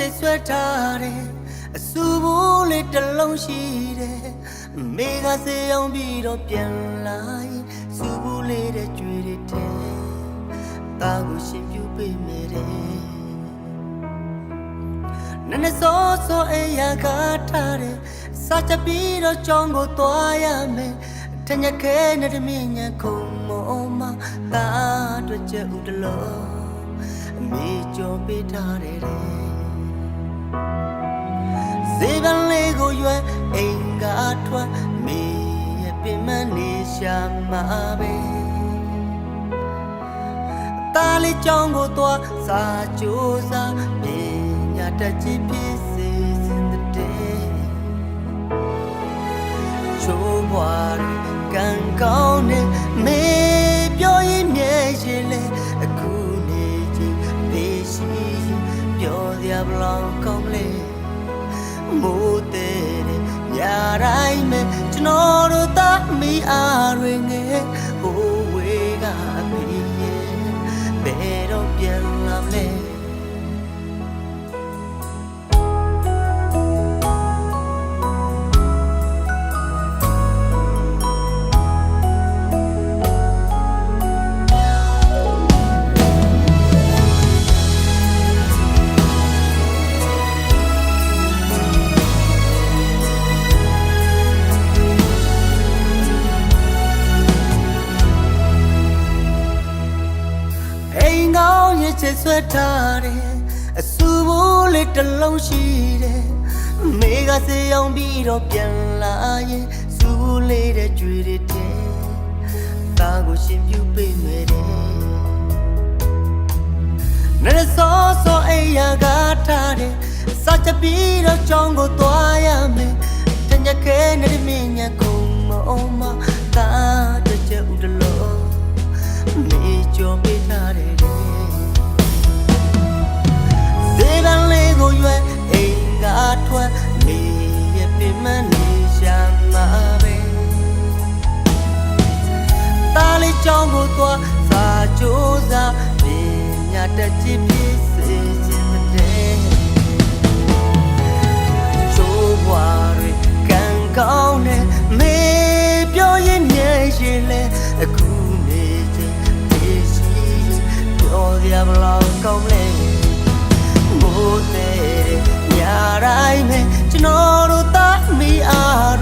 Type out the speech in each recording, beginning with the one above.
ချိတ်ဆွဲထားတယ်အဆူဘိုးလေးတစ်လုံးရှိတယ်မိကစေအောင်ပြီးတော့ပြန်လာရင်စူဘိုးလေးတဲ့ကြွေတွေထဲတာကိုရှင်ပြူပေးမယ်တဲ့နနစောစောအေးရကားထားတယ်စာချပြီးတော့ကြောင်းကိုသွားရမယ်ထညက်ခဲနဲ့တမင်းညာခုံမောမတာအတွက်ချက်ဦးတလို့အမေကြောပေးထားတယ် တဲ့ဇေဘန်လေးကိုရွယ်အိမ်ကထွက်မေရဲ့ပင်မနေရှာမှာပဲတားလေးကြောင်းကိုသွားစာကြိုးစားပညာတတ်ချစ်ဖြစ် တိုင်းမဲ့ကျွန်တော်တို့သားမိအားတွေငယ် တစ်လုံးရှိတယ်မိကစေအောင်ပြီးတော့ပြန်လာရင်စူးလေးတဲ့ကြွေတွေတဲ့တာကိုရှင်ပြူပေးမယ်တဲ့နရစောစောအိမ်ရကထားတယ်စာချပြီးတော့ကြောင်းကိုသွားရမယ်တညက်ခဲနဲ့မင်းညာခုံမအောင်မတာတဲ့ချက်ဦးတလို့မေကြောပေးထားတယ်ဇေဘန် လေးကိုရွယ်အိမ်ကထွက်မေရဲ့ပင်မနေရှာမှာပဲတားလေးချောင်းကိုသွားစာကြိုးစားပညာတတ်ချစ်ဖြစ်စေခြင်းတဲ့ချိုးဘွားတွေကံကောင်းနဲ့မေပြောရင်မြဲရှင်လေအခုနေချင်းဒီရှိပြောရမလို့ကောင်းလဲ ညာတိုင်းမဲ့ကျွန်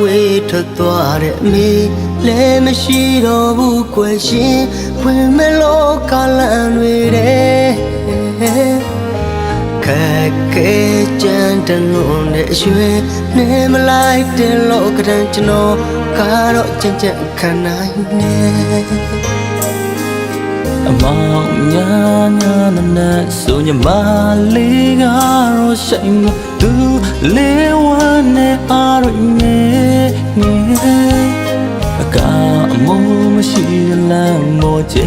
ဝေးထွက်သွားတဲ့အမေလည်းမရှိတော့ဘူးကွယ်ရှင်ဖွင့်မလို့ကလန်တွေတဲ့ခက်ခဲကြမ်းတလွန်တဲ့အရွယ်နေမလိုက်တဲ့လောကဒန်ကျွန်တော်ကတော့ကြင်ကြံခံနိုင်နေအမောင်ညာညာနာနာဆိုညမလေးကတော့ဆိုင်မ သူလေးဝမ်းနဲ့အားရနေနေအကအမိုးမရှိတဲ့လမ်းမော်ကျ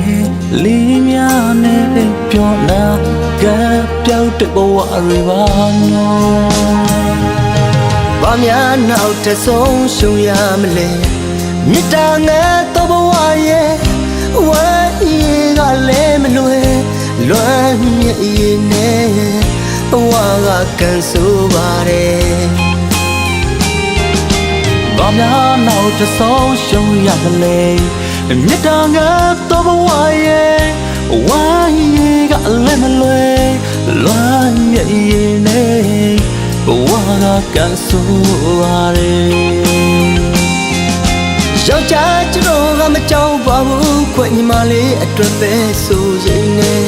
လေးများနဲ့ပြောနာကပြောက်တဲ့ဘဝတွေပါနော်ဘာများနောက်ထပ်ဆုံးရှုံရမလဲမြစ်တာငယ်တော့ဘဝရဲ့ဝမ်းရည်ကလည်းမလွယ်လွမ်းမြည်ရည်နဲ့ဘဝ ကကန်ဆိုးပါတယ်ဘာများနောက်တစ်ဆုံးရှုံးရမလဲမြတ်တာငါတော့ဘဝရဲ့ဝိုင်းရကလည်းမလွယ်လွမ်းမြည်ရင်နေဘဝကကန်ဆိုးပါရဲယောက်ျားကျွန်တော်ကမကြောက်ပါဘူးခွင့်ညီမလေးအတွက်ပဲဆိုရင်နဲ့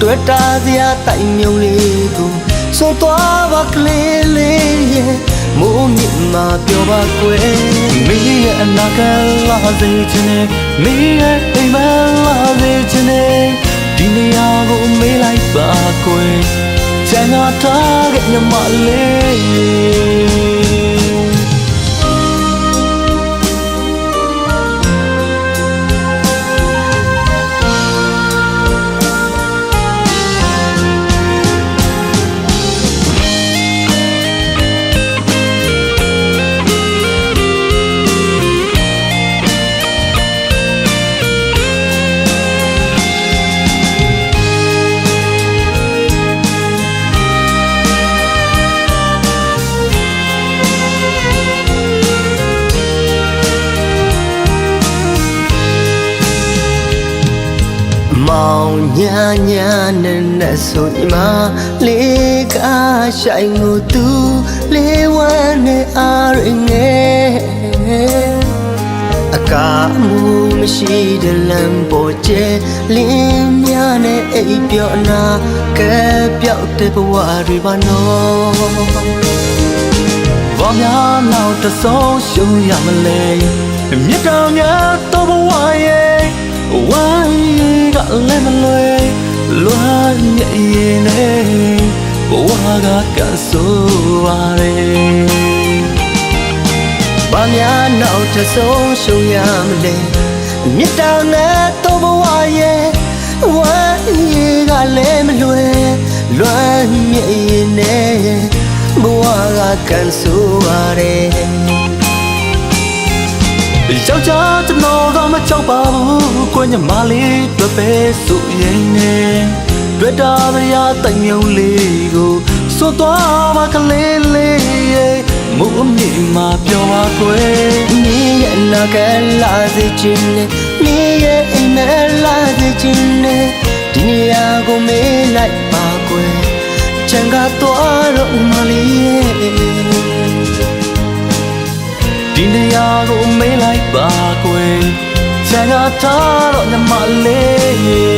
တွေ့တာစရာတိုင်မြုံလေးကို ဆိုသွားပါကလေးလေးရဲ့မိုးမြင့်မှာပြောပါကွယ်မီးရဲ့အနာကလာစေချင်တယ်မီးရဲ့အိမ်မလာစေချင်တယ်ဒီနေရာကိုမေးလိုက်ပါကွယ်ချမ်းသာထားတဲ့ညမလေး ညာညာနဲ့နဲ့ဆိုညီမလေးကဆိုင်ကိုသူလေးဝမ်းနဲ့အားရငယ်အကားမှုမရှိတဲ့လမ်းပေါ်ကျဲလင်းများနဲ့အိပ်ပျော်နာကဲပြောက်တဲ့ဘဝတွေပါနော်ဘာများနောက်တစ်ဆုံးရှုံးရမလဲမြတ်တော်များတော့ဘဝရဲ့ ဝိုင်းကလည်းမလွယ်လွမ်းမြေရင်နေဘဝကကဆိုးပါရဲဘာများနောက်ထပ်ဆုံးရှုံးရမလဲမြတ်တာနဲ့တော့ဘဝရဲ့ဝမ်းရည်ကလည်းမလွယ်လွမ်းမြည်ရင်နဲ့ဘဝကကန်ဆိုးပါတယ်ယောက်ျားကျွန်တော် တော့မချောက်ပါဘူးကိုညမလေးတွေ့ပဲဆိုရင်နေတွေ့တာဗျာတိုင်မြုံလေးကိုစွတ်သွားမကလေးလေးရဲ့မုအမိမှာပြောပါကွယ်မင်းရဲ့နာကလာစေခြင်းနဲ့မင်းရဲ့အိမ်မဲလာစေခြင်းနဲ့ဒီနေရာကိုမေးလိုက်ပါကွယ်ချန်ကတော့တော့မလေးရဲ့ဒီနေရာကိုမေးလိုက်ပါကွယ် ချန်ကထားတော့ညမလေး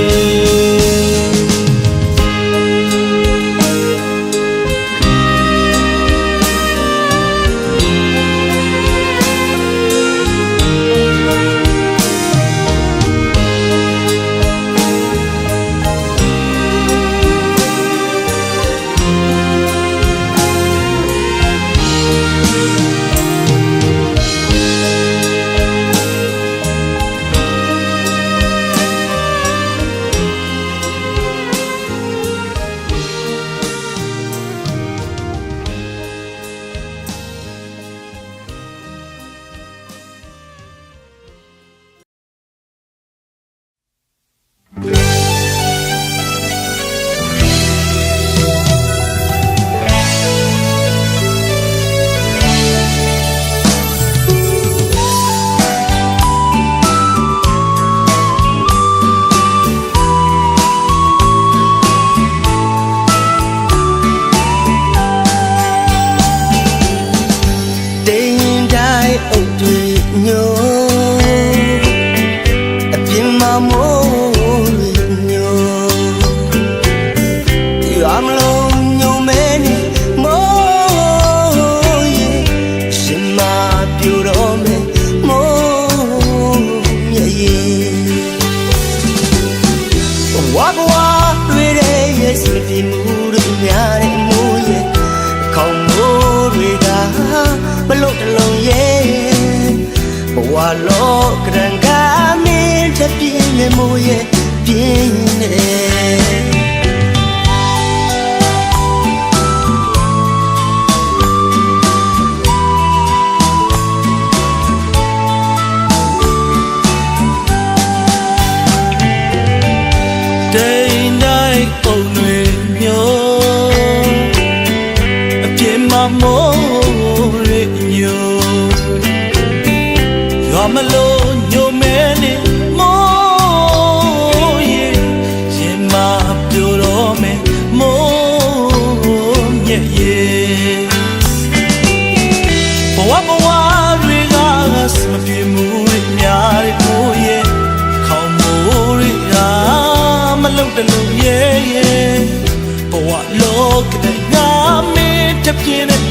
kept in it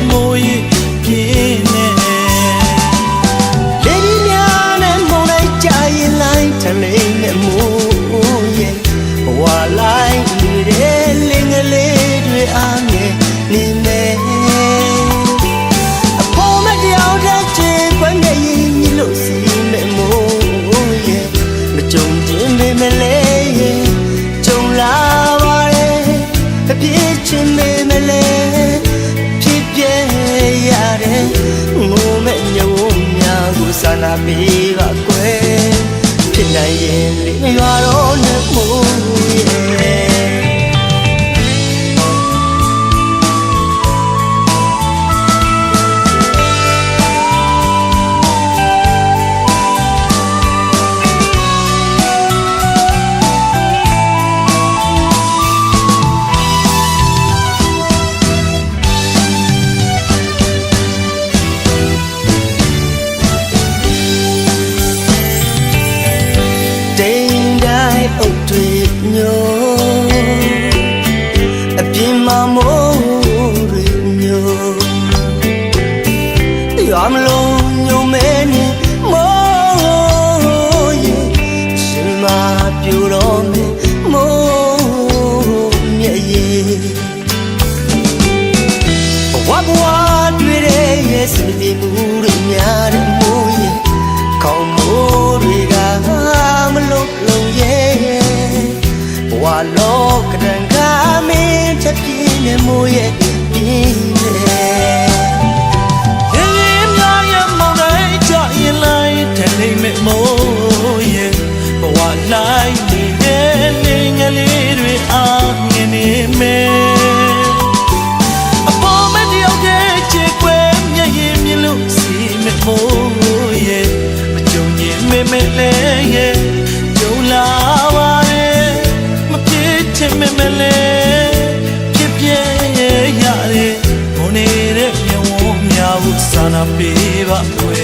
အာနာပေးပါမွေ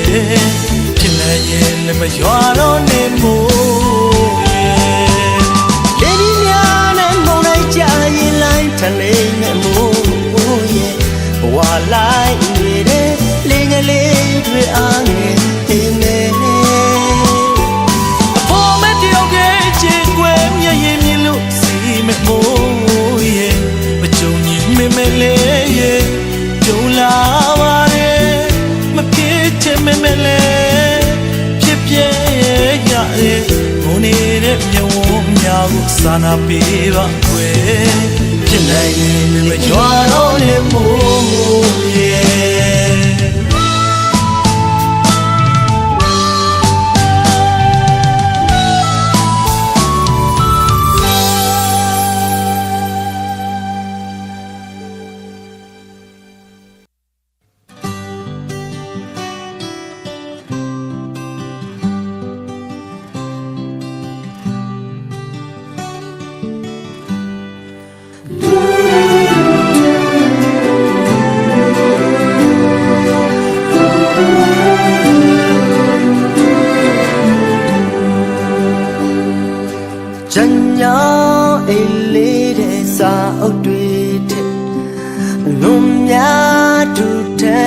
ဖြစ်နေရင်လည်းမရွာတော့နေမို့လေဒီများနဲ့မုန်လိုက်ကြရင်လိုက်ထလေနဲ့မို့ရဲ့ဘဝလိုက်နေတဲ့လေငလေးတွေအားငယ်နေနေအဖို့မတယောက်ရဲ့ချစ်ွယ်မျက်ရည်မြင်လို့စီမမို့ရဲ့မကြုံရင်မမလေးရဲ့ကြုံလား တဲ့ငုံနေတဲ့မြဝုံများကိုစာနာပေးပါွယ်ဖြစ်နိုင်ရင်မကြွားတော့နဲ့မို့ရဲ့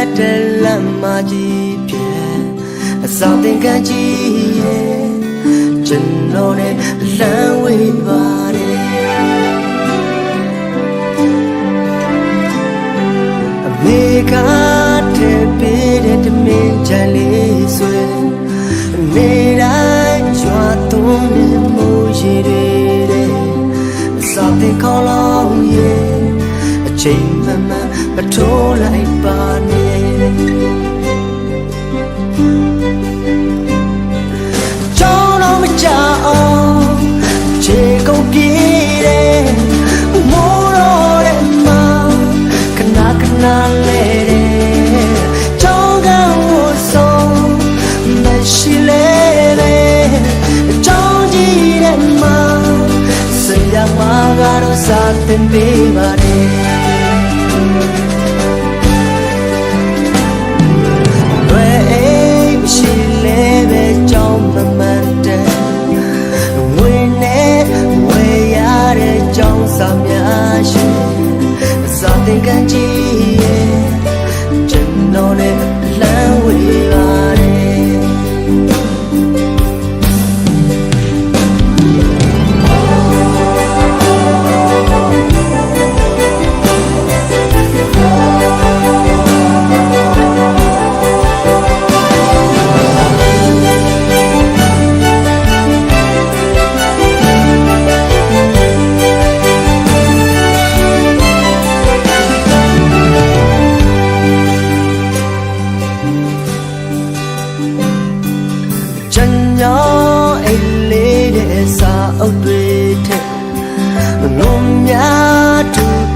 ဆက်တဲ့လမ်းမကြီးပြန်အစာသင်ခန်းကြီးရဲ့ကျွန်တော်နဲ့လမ်းဝေးပါတယ်အမေကတည်းပေးတဲ့တမင်ချန်လေးဆွဲနေတိုင်းကြွားသွန်းနေမှုရည်တွေတဲ့အစာသင်ခေါ်လို့ရဲ့အချိန်မှန်မှန်အထိုးလိုက်ပါနေ Satan be my name.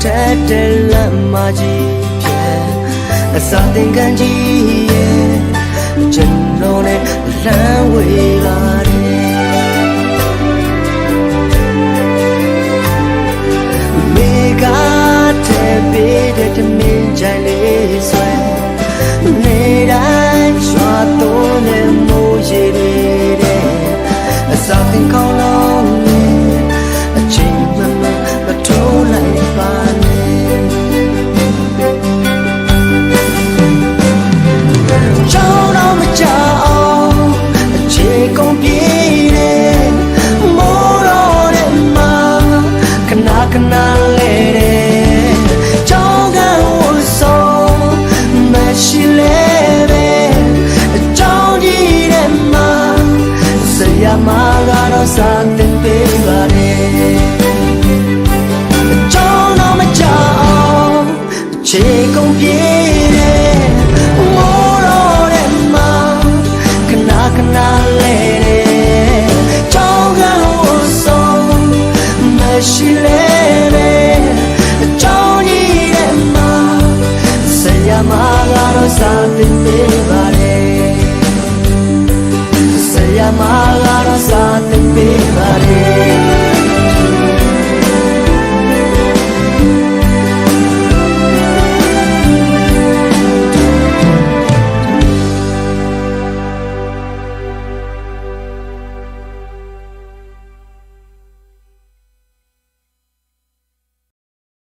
ထက်တဲ့လမ်းမကြီးပြန်အစာသင်ခန်းကြီးရဲ့ကျွန်တော်နဲ့လမ်းဝေးပါတယ်မေကတဲ့ပေးတဲ့တမင်ကြိုင်လေးဆွဲနေတိုင်းရွာသွန်းနေမိုးရေတွေတဲ့အစာသင်ကောင်းတော့